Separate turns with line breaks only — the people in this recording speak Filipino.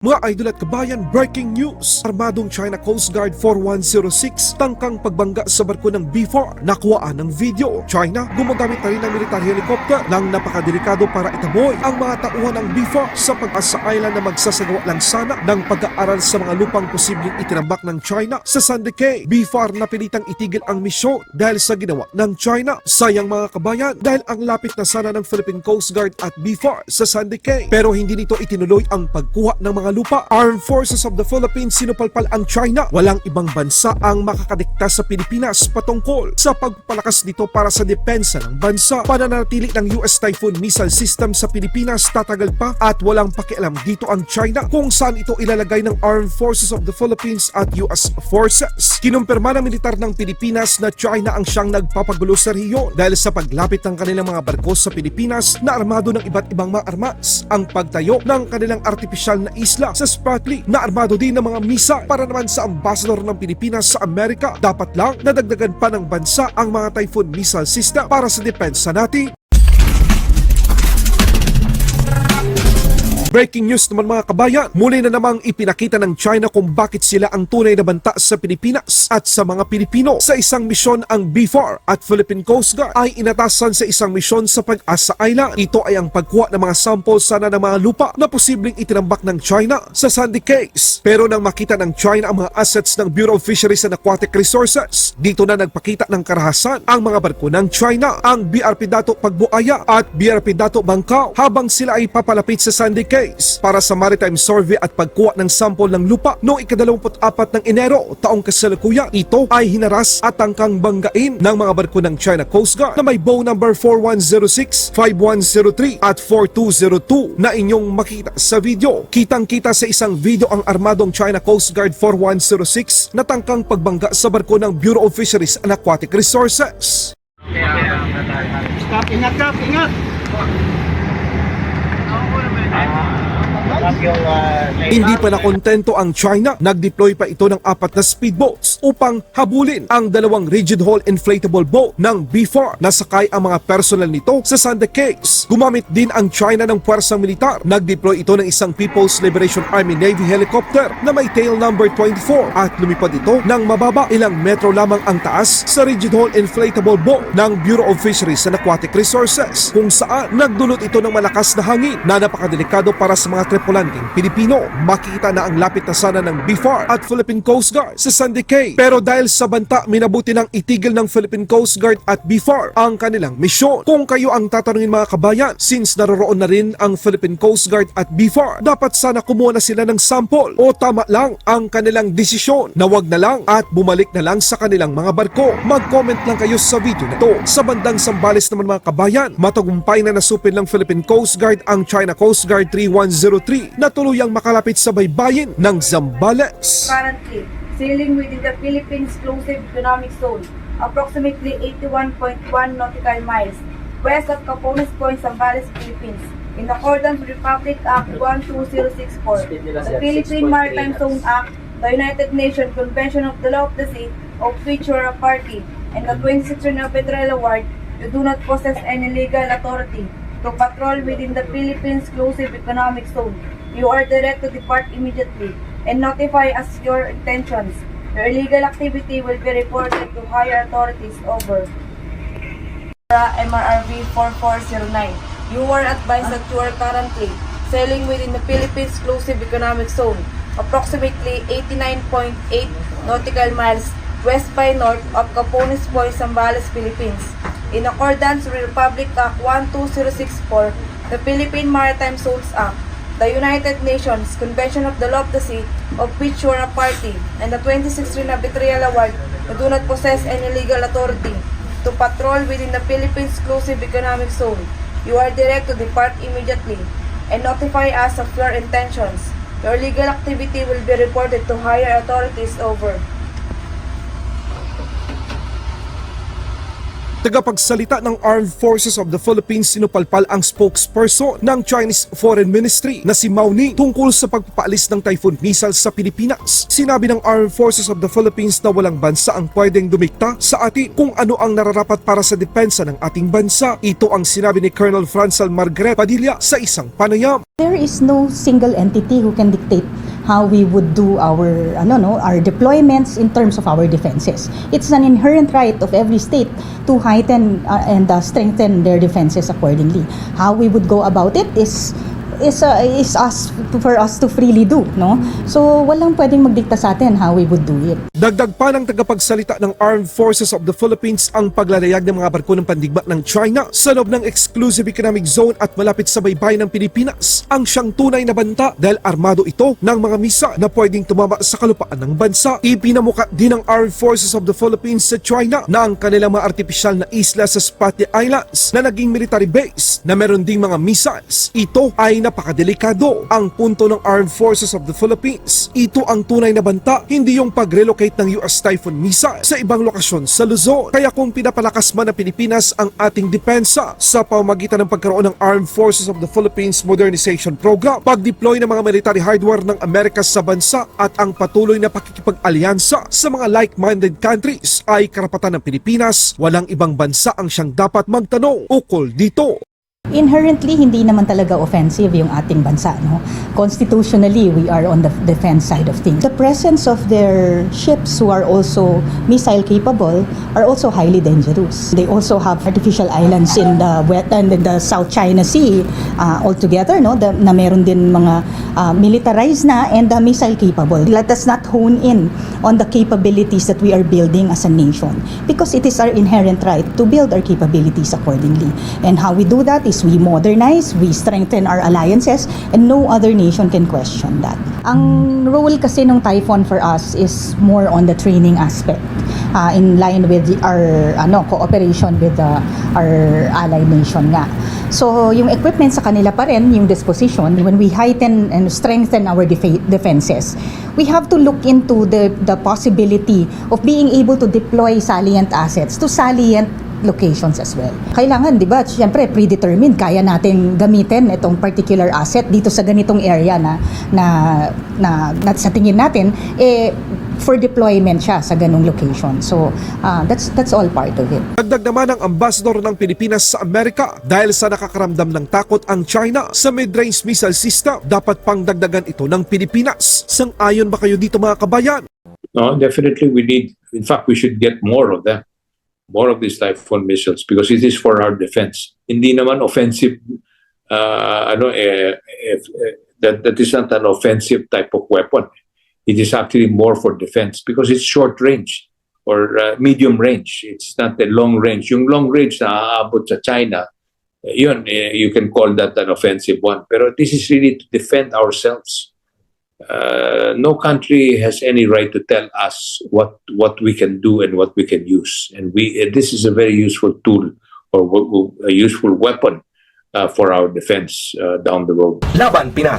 Mga idol at kabayan, breaking news! Armadong China Coast Guard 4106 tangkang pagbangga sa barko ng B4 nakuhaan ng video. China gumagamit na rin ng military helicopter ng napakadelikado para itaboy ang mga tauhan ng B4 sa pag-asa island na magsasagawa lang sana ng pag-aaral sa mga lupang posibleng itinambak ng China sa Sandy Cay. B4 na pilitang itigil ang misyon dahil sa ginawa ng China. Sayang mga kabayan dahil ang lapit na sana ng Philippine Coast Guard at B4 sa Sandy Cay. Pero hindi nito itinuloy ang pagkuha ng mga lupa. Armed Forces of the Philippines sinupalpal ang China. Walang ibang bansa ang makakadikta sa Pilipinas patungkol sa pagpalakas nito para sa depensa ng bansa. Pananatili ng US Typhoon missile system sa Pilipinas tatagal pa at walang pakialam dito ang China kung saan ito ilalagay ng Armed Forces of the Philippines at US Forces. Kinumpirma ng militar ng Pilipinas na China ang siyang nagpapagulo sa rehiyon dahil sa paglapit ng kanilang mga barko sa Pilipinas na armado ng iba't ibang mga armas. Ang pagtayo ng kanilang artificial na isla sa Spratly na armado din ng mga misa para naman sa ambassador ng Pilipinas sa Amerika. Dapat lang nadagdagan pa ng bansa ang mga Typhoon missile system para sa depensa natin. Breaking news naman mga kabayan, muli na namang ipinakita ng China kung bakit sila ang tunay na banta sa Pilipinas at sa mga Pilipino. Sa isang misyon ang B4 at Philippine Coast Guard ay inatasan sa isang misyon sa Pag-asa Island. Ito ay ang pagkuha ng mga sample sana ng mga lupa na posibleng itinambak ng China sa Sandy Case. Pero nang makita ng China ang mga assets ng Bureau of Fisheries and Aquatic Resources, dito na nagpakita ng karahasan ang mga barko ng China, ang BRP Dato Pagbuaya at BRP Dato Bangkao habang sila ay papalapit sa Sandy Case para sa maritime survey at pagkuha ng sample ng lupa noong ikadalawamput-apat ng Enero taong kasalukuyan. Ito ay hinaras at tangkang banggain ng mga barko ng China Coast Guard na may bow number 4106, 5103 at 4202 na inyong makita sa video. Kitang-kita sa isang video ang armadong China Coast Guard 4106 na tangkang pagbangga sa barko ng Bureau of Fisheries and Aquatic Resources.
Stop, ingat kap, ingat!
Up yung uh,
Hindi pa nakontento ang China, nag-deploy pa ito ng apat na speedboats upang habulin ang dalawang rigid hull inflatable boat ng B4 na sakay ang mga personal nito sa Sanda Case. Gumamit din ang China ng puwersang militar. Nag-deploy ito ng isang People's Liberation Army Navy helicopter na may tail number 24 at lumipad ito ng mababa ilang metro lamang ang taas sa rigid hull inflatable boat ng Bureau of Fisheries and Aquatic Resources kung saan nagdulot ito ng malakas na hangin na napakadelikado para sa mga tripulanting Pilipino. Makita na ang lapit na sana ng BFAR at Philippine Coast Guard sa Sandy Cay. Pero dahil sa banta, minabuti ng itigil ng Philippine Coast Guard at BFAR ang kanilang misyon. Kung kayo ang tatanungin mga kabayan, since naroroon na rin ang Philippine Coast Guard at BFAR, dapat sana kumuha na sila ng sample o tama lang ang kanilang desisyon na wag na lang at bumalik na lang sa kanilang mga barko. Mag-comment lang kayo sa video na to. Sa bandang Sambales naman mga kabayan, matagumpay na nasupil ng Philippine Coast Guard ang China Coast Guard 3103 na tuluyang makalapit sa baybayin ng Zambales.
currently sailing within the Philippine Exclusive Economic Zone, approximately 81.1 nautical miles west of Capones Point, Zambales, Philippines. In accordance with Republic Act 12064, the Philippine Maritime Zone Act, the United Nations Convention of the Law of the Sea, of which you are a party, and the 26th Arbitral Award, you do not possess any legal authority to patrol within the Philippine Exclusive Economic Zone. You are direct to depart immediately and notify us your intentions. Your illegal activity will be reported to higher authorities over. MRRV 4409. You are advised that you are currently sailing within the Philippines Exclusive Economic Zone, approximately 89.8 nautical miles west by north of Capones Point, Zambales, Philippines. In accordance with Republic Act 12064, the Philippine Maritime Zones Act, the United Nations Convention of the Law of the Sea, of which you are a party, and the 2016 Arbitral Award, you do not possess any legal authority to patrol within the Philippines Exclusive Economic Zone. You are direct to depart immediately and notify us of your intentions. Your legal activity will be reported to higher authorities over.
Tagapagsalita ng Armed Forces of the Philippines sinupalpal ang spokesperson ng Chinese Foreign Ministry na si Mao Ning tungkol sa pagpapaalis ng Typhoon missile sa Pilipinas. Sinabi ng Armed Forces of the Philippines na walang bansa ang pwedeng dumikta sa atin kung ano ang nararapat para sa depensa ng ating bansa. Ito ang sinabi ni Colonel Franzel Margaret Padilla sa isang panayam.
There is no single entity who can dictate how we would do our ano no our deployments in terms of our defenses. It's an inherent right of every state to heighten uh, and uh, strengthen their defenses accordingly. How we would go about it is is uh, is us for us to freely do, no? So walang pwedeng magdikta sa atin how we would do it.
Dagdag pa ng tagapagsalita ng Armed Forces of the Philippines ang paglalayag ng mga barko ng pandigma ng China sa loob ng Exclusive Economic Zone at malapit sa baybayin ng Pilipinas ang siyang tunay na banta dahil armado ito ng mga misa na pwedeng tumama sa kalupaan ng bansa. Ipinamuka din ng Armed Forces of the Philippines sa China na ang kanilang mga artipisyal na isla sa Spratly Islands na naging military base na meron ding mga missiles. Ito ay napakadelikado. Ang punto ng Armed Forces of the Philippines, ito ang tunay na banta, hindi yung pag-relocate ng US Typhoon missile sa ibang lokasyon sa Luzon. Kaya kung pinapalakas man ng Pilipinas ang ating depensa sa pamamagitan ng pagkaroon ng Armed Forces of the Philippines Modernization Program, pag-deploy ng mga military hardware ng Amerika sa bansa at ang patuloy na pakikipag-alyansa sa mga like-minded countries ay karapatan ng Pilipinas. Walang ibang bansa ang siyang dapat magtanong ukol dito.
Inherently, hindi naman talaga offensive yung ating bansa. No? Constitutionally, we are on the defense side of things. The presence of their ships who are also missile capable are also highly dangerous. They also have artificial islands in the wet and in the South China Sea uh, altogether, no? The, na meron din mga uh, militarized na and uh, missile capable. Let us not hone in on the capabilities that we are building as a nation because it is our inherent right to build our capabilities accordingly. And how we do that is we modernize, we strengthen our alliances, and no other nation can question that. Ang role kasi ng Typhoon for us is more on the training aspect uh, in line with the- our ano cooperation with the, our ally nation nga. So, yung equipment sa kanila pa rin, yung disposition, when we heighten and strengthen our defa- defenses, we have to look into the, the possibility of being able to deploy salient assets to salient locations as well. Kailangan, di ba, siyempre, predetermined, kaya natin gamitin itong particular asset dito sa ganitong area na, na, na, na sa tingin natin, eh, for deployment siya sa ganong location. So, uh, that's, that's all part of it.
Dagdag naman ang ambassador ng Pilipinas sa Amerika dahil sa nakakaramdam ng takot ang China sa mid-range missile system. Dapat pang dagdagan ito ng Pilipinas. Sang-ayon ba kayo dito mga kabayan?
No, definitely we need, in fact, we should get more of them, more of these Typhoon missiles because it is for our defense. Hindi naman offensive, uh, ano, eh, if, eh, that, that is not an offensive type of weapon. It is actually more for defense because it's short range or uh, medium range. It's not a long range. Yung long range na aabot sa China, eh, yun, eh, you can call that an offensive one. Pero this is really to defend ourselves uh, no country has any right to tell us what what we can do and what we can use. And we uh, this is a very useful tool or a useful weapon uh, for our defense uh, down the road.
Laban Pinas